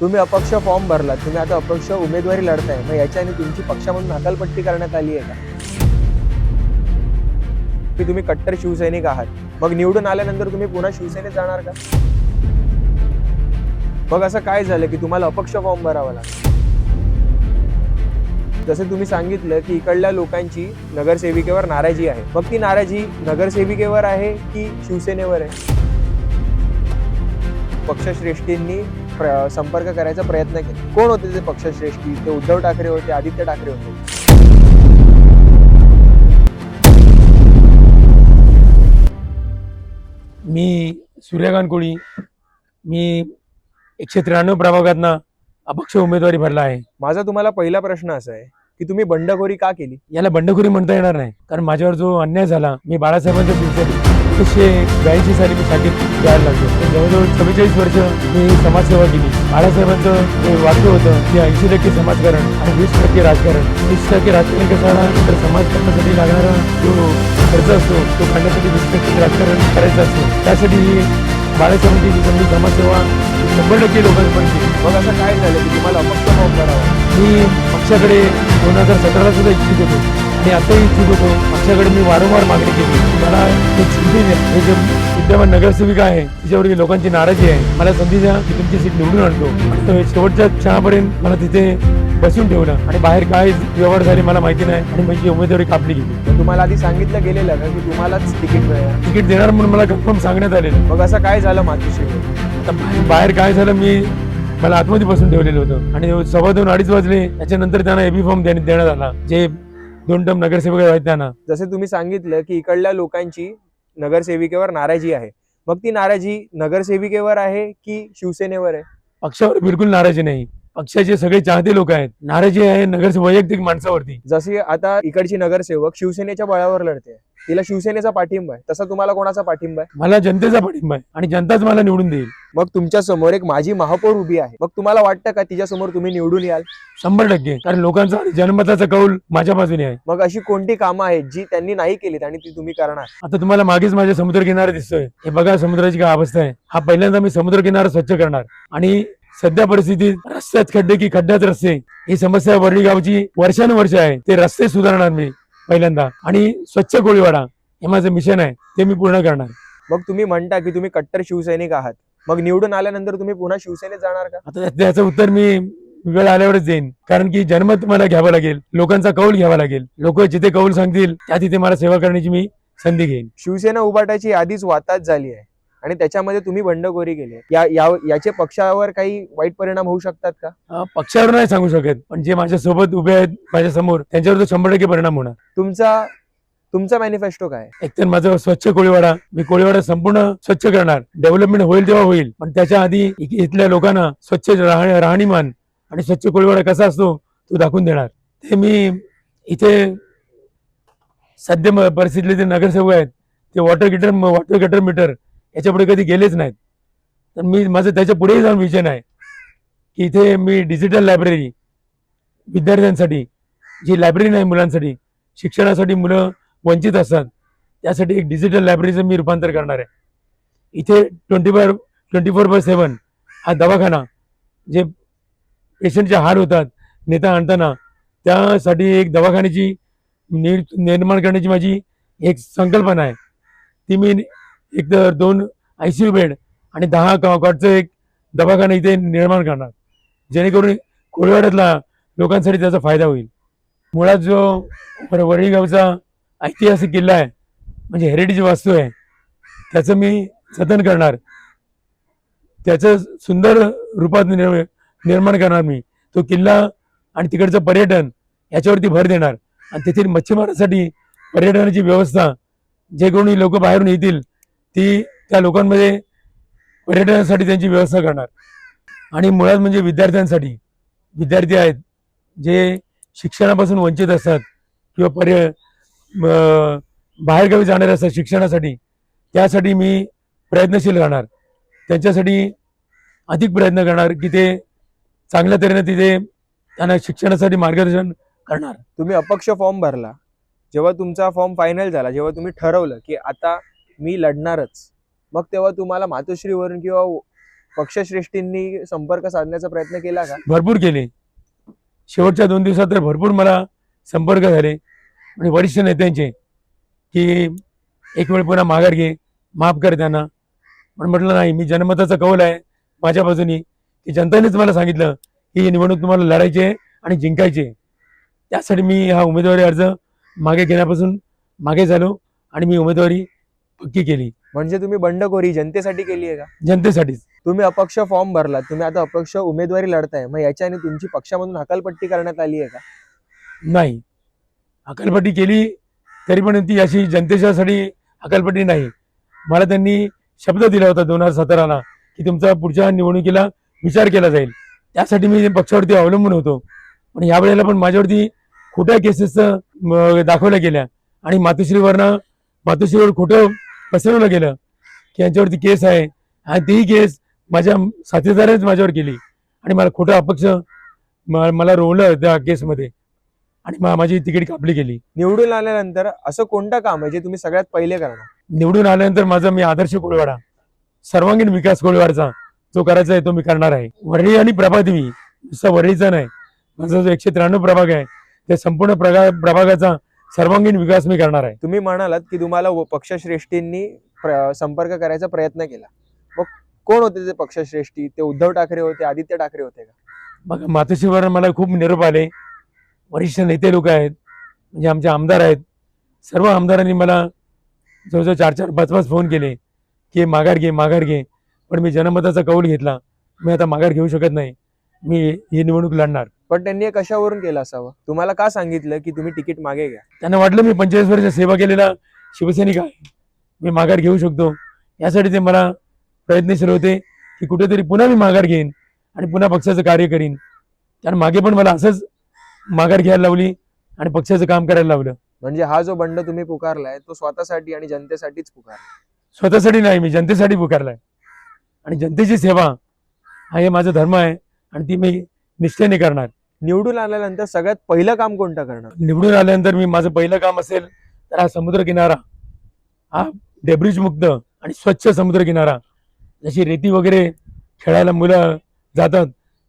तुम्ही अपक्ष फॉर्म भरला तुम्ही आता अपक्ष उमेदवारी लढताय मग याच्याने तुमची पक्षामधून हकालपट्टी करण्यात आली आहे का? की तुम्ही कट्टर शिवसैनिक आहात मग निवडून आल्यानंतर तुम्ही पुन्हा शिवसेनेत जाणार का? मग असं काय झालं की तुम्हाला अपक्ष फॉर्म भरावा लागला? जसं तुम्ही सांगितलं की इकडल्या लोकांची नगरसेविकेवर नाराजी आहे. मग ती नाराजी नगरसेविकेवर आहे की शिवसेनेवर आहे? पक्षश्रेष्ठींनी प्र- संपर्क करायचा प्रयत्न केला. कोण होते ते पक्षश्रेष्ठी? ते उद्धव ठाकरे होते आदित्य ठाकरे होते. मी सूर्यकांत कोळी मी एकशे त्र्याण्णव प्रभागातनं अपक्ष उमेदवारी भरला आहे. माझा तुम्हाला पहिला प्रश्न असा आहे की तुम्ही बंडखोरी का केली? याला बंडखोरी म्हणता येणार नाही कारण माझ्यावर जो अन्याय झाला मी बाळासाहेबांच्या दिवसात एकोणीसशे ब्याऐंशी साली मी शाखेत द्यायला लागलो. जवळजवळ चव्वेचाळीस वर्ष मी समाजसेवा केली. बाळासाहेबांचं जे वाक्य होतं की ऐंशी टक्के समाजकारण आणि वीस टक्के राजकारण. वीस टक्के राजकारण कसं तर समाज करण्यासाठी लागणारा जो खर्च असतो तो काढण्यासाठी वीस टक्के राजकारण करायचं असतो. त्यासाठी ही बाळासाहेबांची जी चांगली समाजसेवा शंभर टक्के लोकांपर्यंत. मग असं काय झालं की तुम्हाला अपक्ष फॉर्म भरावा मी पक्षाकडे दोन हजार सतराला सुद्धा इच्छित होतो. आणि आताही इच्छित होतो. पक्षाकडे मी वारंवार मागणी केली. मला संधी हे जे विद्यमान नगरसेविका आहे. तिच्यावर लोकांची नाराजी आहे. मला संधी द्या की तुमची सीट निवडून आणतो. शेवटच्या क्षणापर्यंत मला तिथे बसून ठेवलं. आणि बाहेर काय व्यवहार झाले मला माहिती नाही. आणि माझी उमेदवारी कापली गेली. तुम्हाला आधी सांगितलं गेलेलं का की तुम्हालाच तिकीट मिळणार तिकीट देणार म्हणून मला कन्फर्म सांगण्यात आलेलं. मग असं काय झालं आता बाहेर- काय झालं मी मला आतमध्ये बसून ठेवलेलं होतं. आणि सव्वा दोन अडीच वाजले. त्याच्यानंतर त्यांना एबी फॉर्म देण्यात देण्यात आला. जे दोन टर्म नगरसेवक आहेत त्यांना. जसे तुम्ही सांगितलं की इकडल्या लोकांची नगरसेविकेवर नाराजी आहे. मग ती नाराजी नगरसेविकेवर आहे की शिवसेनेवर आहे? पक्षावर बिलकुल नाराजी नाही. पक्षाचे सगळे चाहते लोक आहेत. नाराजी आहे नगर वैयक्तिक माणसावरती. जशी आता इकडची नगरसेवक शिवसेनेच्या बळावर लढते. तिला शिवसेनेचा पाठिंबा आहे. तसा तुम्हाला कोणाचा पाठिंबा आहे? मला जनतेचा पाठिंबा आहे आणि जनताच मला निवडून देईल. मग तुमच्यासमोर एक माझी महापौर उभी आहे. मग तुम्हाला वाटतं का तिच्या समोर तुम्ही निवडून याल? शंभर टक्के. कारण लोकांचा आणि जनमताचा कौल माझ्या बाजूने आहे. मग अशी कोणती कामं आहेत जी त्यांनी नाही केलीत आणि ती तुम्ही करणार? आता तुम्हाला मागेच माझ्या समुद्र किनारा दिसतोय. हे बघा समुद्राची काय अवस्था आहे. हा पहिल्यांदा मी समुद्र किनारा स्वच्छ करणार. आणि सध्या परिस्थितीत रस्त्यात खड्डे की खड्ड्यात रस्ते ही समस्या वरळी गावची वर्षानुवर्ष आहे. ते रस्ते सुधारणार मी पहिल्यांदा. आणि स्वच्छ कोळीवाडा हे माझं मिशन आहे. ते मी पूर्ण करणार. मग तुम्ही म्हणता की तुम्ही कट्टर शिवसैनिक आहात. मग निवडून आल्यानंतर तुम्ही पुन्हा शिवसेनेत जाणार का? आता त्या- त्याचं उत्तर मी वेळ आल्यावरच देईन. कारण की जन्मत मला घ्यावं लागेल. लोकांचा कौल घ्यावा लागेल. लोक जिथे कौल सांगतील त्या तिथे मला सेवा करण्याची मी संधी घेईन. शिवसेना उभाटाची आधीच वाताच झाली आहे. आणि त्याच्यामध्ये तुम्ही बंडखोरी केली. या या- याचे पक्षावर काही वाईट परिणाम होऊ शकतात का पक्षावर नाही सांगू शकत पण जे माझ्या सोबत उभे आहेत माझ्यासमोर त्यांच्यावर तो शंभर टक्के परिणाम होणार तुमचा तुमचा मॅनिफेस्टो काय? एकतर माझं स्वच्छ कोळीवाडा मी कोळीवाडा संपूर्ण स्वच्छ करणार डेव्हलपमेंट होईल तेव्हा होईल पण त्याच्या आधी इथल्या लोकांना स्वच्छ राह- राहणीमान आणि स्वच्छ कोळीवाडा कसा असतो तो दाखवून देणार ते मी इथे सध्या परिस्थितीतले जे नगरसेवक आहेत ते water gutter water gutter meter याच्यापुढे कधी गेलेच नाहीत. तर मी माझं त्याच्या पुढेही जाऊन विजन आहे की इथे मी डिजिटल लायब्ररी विद्यार्थ्यांसाठी जी लायब्ररी नाही मुलांसाठी शिक्षणासाठी मुलं वंचित असतात त्यासाठी एक डिजिटल लायब्ररीचं मी रूपांतर करणार आहे. इथे twenty four twenty four by seven हा दवाखाना जे पेशंटचे हार होतात नेता आणताना त्यासाठी एक दवाखान्याची निर्माण करण्याची माझी एक संकल्पना आहे. ती मी एक तर दोन आय सी यू बेड आणि दहा कॉटचं एक दवाखाना इथे निर्माण करणार. जेणेकरून कोळीवाड्यातला लोकांसाठी त्याचा फायदा होईल. मुळात जो वरळीगावचा ऐतिहासिक किल्ला आहे म्हणजे हेरिटेज वास्तू आहे त्याचं मी जतन करणार. त्याचं सुंदर रूपात निर्म- निर्माण करणार मी. तो किल्ला आणि तिकडचं पर्यटन याच्यावरती भर देणार. आणि तेथील मच्छीमारासाठी पर्यटनाची व्यवस्था जे कोणी लोक बाहेरून येतील ती त्या लोकांमध्ये पर्यटनासाठी त्यांची व्यवस्था करणार. आणि मुळात म्हणजे विद्यार्थ्यांसाठी विद्यार्थी आहेत जे शिक्षणापासून वंचित असतात किंवा पर्य म- बाहेरगावी जाणारे असतात शिक्षणासाठी त्यासाठी मी प्रयत्नशील राहणार. त्यांच्यासाठी अधिक प्रयत्न करणार की ते चांगल्या तऱ्हेने तिथे त्यांना शिक्षणासाठी मार्गदर्शन करणार. तुम्ही अपक्ष फॉर्म भरला. जेव्हा तुमचा फॉर्म फायनल झाला जेव्हा तुम्ही ठरवलं की आता मी लढणारच. मग तेव्हा तुम्हाला मातोश्रीवरून किंवा पक्षश्रेष्ठींनी संपर्क साधण्याचा प्रयत्न केला का? भरपूर केले. शेवटच्या दोन दिवसात तर भरपूर मला संपर्क झाले. आणि वरिष्ठ नेत्यांचे की एक वेळ पुन्हा माघार घे माफ कर त्यांना. पण म्हटलं नाही मी जनमताचा कौल आहे माझ्या बाजूनी की जनतेनेच मला सांगितलं की ही निवडणूक तुम्हाला लढायची आहे आणि जिंकायची आहे. त्यासाठी मी हा उमेदवारी अर्ज मागे घेण्यापासून मागे झालो आणि मी उमेदवारी पक्की केली? म्हणजे तुम्ही बंडखोरी जनतेसाठी केली आहे का? जनतेसाठीच. तुम्ही अपक्ष फॉर्म भरलात तुम्ही आता अपक्ष उमेदवारी लढताय मग याच्याने तुमची पक्षामधून हकालपट्टी करण्यात आली आहे का? नाही. अकलपट्टी केली तरी पण ती अशी जनतेच्यासाठी अकलपट्टी नाही. मला त्यांनी शब्द दिला होता दोन हजार सतराला की तुमचा पुढच्या निवडणुकीला विचार केला जाईल. त्यासाठी मी पक्षावरती अवलंबून होतो. पण यावेळेला पण माझ्यावरती खोट्या केसेस दाखवल्या गेल्या. आणि मातोश्रीवरनं मातोश्रीवर खोटं पसरवलं गेलं की यांच्यावरती केस आहे. आणि तीही केस माझ्या साथीदारानेच माझ्यावर केली. आणि मला खोटं अपक्ष म- मला रोवलं त्या केसमध्ये. आणि मा- माझी तिकीट कापली गेली. निवडून आल्यानंतर असं कोणतं काम आहे जे तुम्ही सगळ्यात पहिले करणार? निवडून आल्यानंतर माझा मी आदर्श कोळीवाडा सर्वांगीण विकास कोळीवाडचा जो करायचा आहे तो मी करणार आहे. वरळी आणि प्रभादेवी नुसता वरळीचा नाही. माझा जो एकशे त्र्याण्णव प्रभाग आहे त्या संपूर्ण प्रगा प्रभागाचा सर्वांगीण विकास मी करणार आहे. तुम्ही म्हणालात की तुम्हाला व- पक्षश्रेष्ठींनी प्र- संपर्क करायचा प्रयत्न केला. मग कोण होते ते पक्षश्रेष्ठी? ते उद्धव ठाकरे होते आदित्य ठाकरे होते का? मग मातोश्रीवर मला खूप निरोप आले. वरिष्ठ नेते लोक आहेत म्हणजे आमचे आमदार आहेत. सर्व आमदारांनी मला जवळजवळ चार चार पाच पाच फोन केले की माघार घे माघार घे. पण मी जनमताचा कौल घेतला. मी आता माघार घेऊ शकत नाही. मी ही निवडणूक लढणार. पण त्यांनी हे कशावरून केलं असावं? तुम्हाला का सांगितलं की तुम्ही तिकीट मागे घ्या? त्यांना वाटलं मी पंचेचाळीस वर्ष सेवा केलेला शिवसैनिक आहे. मी माघार घेऊ शकतो. यासाठी ते मला प्रयत्नशील होते की कुठेतरी पुन्हा मी माघार घेईन आणि पुन्हा पक्षाचं कार्य करीन. कारण मागे पण मला असंच माघार घ्यायला लावली आणि पक्षाचं काम करायला लावलं. म्हणजे हा जो बंड तुम्ही पुकारलाय तो स्वतःसाठी आणि जनतेसाठीच पुकार स्वतःसाठी नाही मी जनतेसाठी पुकारलाय. आणि जनतेची सेवा हा हे माझा धर्म आहे. आणि ती मी निष्ठेने करणार. निवडून आल्यानंतर सगळ्यात पहिलं काम कोणतं करणार? निवडून आल्यानंतर मी माझं पहिलं काम असेल तर हा समुद्रकिनारा हा डेब्रिज मुक्त आणि स्वच्छ समुद्रकिनारा. जशी रेती वगैरे खेळायला मुलं जातात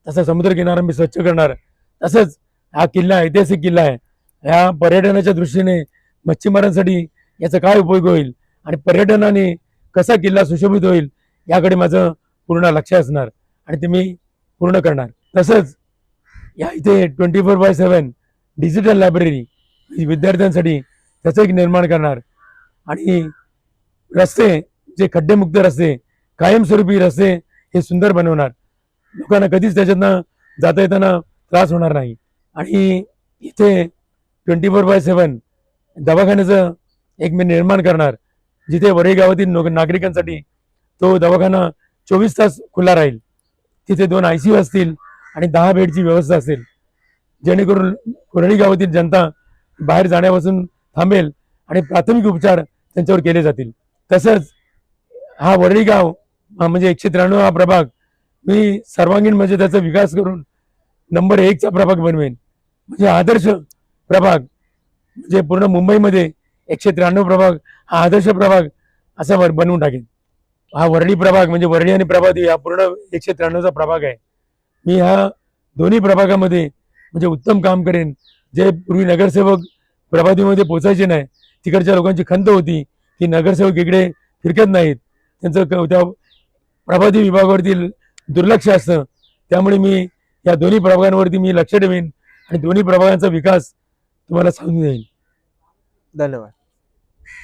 तसा समुद्रकिनारा मी स्वच्छ करणार. तसंच हा किल्ला ऐतिहासिक किल्ला आहे. ह्या पर्यटनाच्या दृष्टीने मच्छीमारांसाठी याचा काय उपयोग होईल आणि पर्यटनाने कसा किल्ला सुशोभित होईल याकडे माझं पूर्ण लक्ष असणार. आणि ते मी पूर्ण करणार. तसंच या इथे twenty four by seven digital library विद्यार्थ्यांसाठी त्याचं एक निर्माण करणार. आणि रस्ते जे खड्डेमुक्त रस्ते कायमस्वरूपी रस्ते हे सुंदर बनवणार. लोकांना कधीच त्याच्यातनं जाता येताना त्रास होणार नाही. आणि इथे ट्वेंटी फोर बाय सेवन दवाखान्याचं एक मी निर्माण करणार. जिथे वरई गावातील नागरिकांसाठी तो दवाखाना चोवीस तास खुला राहील. तिथे दोन आय सी यू असतील आणि दहा बेडची व्यवस्था असेल. जेणेकरून वरळी गावातील जनता बाहेर जाण्यापासून थांबेल आणि प्राथमिक उपचार त्यांच्यावर केले जातील. तसंच हा वरळी गाव म्हणजे एकशे त्र्याण्णव हा प्रभाग मी सर्वांगीण म्हणजे त्याचा विकास करून नंबर एकचा प्रभाग बनवेन. म्हणजे आदर्श प्रभाग म्हणजे पूर्ण मुंबईमध्ये एकशे त्र्याण्णव प्रभाग हा आदर्श प्रभाग असा बनवून टाकेन. हा वर्णी प्रभाग म्हणजे वर्णी आणि प्रभादेवी हा पूर्ण एकशे त्र्याण्णवचा प्रभाग आहे. मी ह्या दोन्ही प्रभागामध्ये म्हणजे उत्तम काम करेन. जे पूर्वी नगरसेवक प्रभादेवीमध्ये पोचायचे नाही तिकडच्या लोकांची खंत होती की नगरसेवक इकडे फिरकत नाहीत. त्यांचं क- त्या प्रभादेवी विभागावरती दुर्लक्ष असतं. त्यामुळे मी या दोन्ही प्रभागांवरती मी लक्ष ठेवेन आणि दोन्ही प्रभागांचा विकास तुम्हाला सांगून देईन धन्यवाद.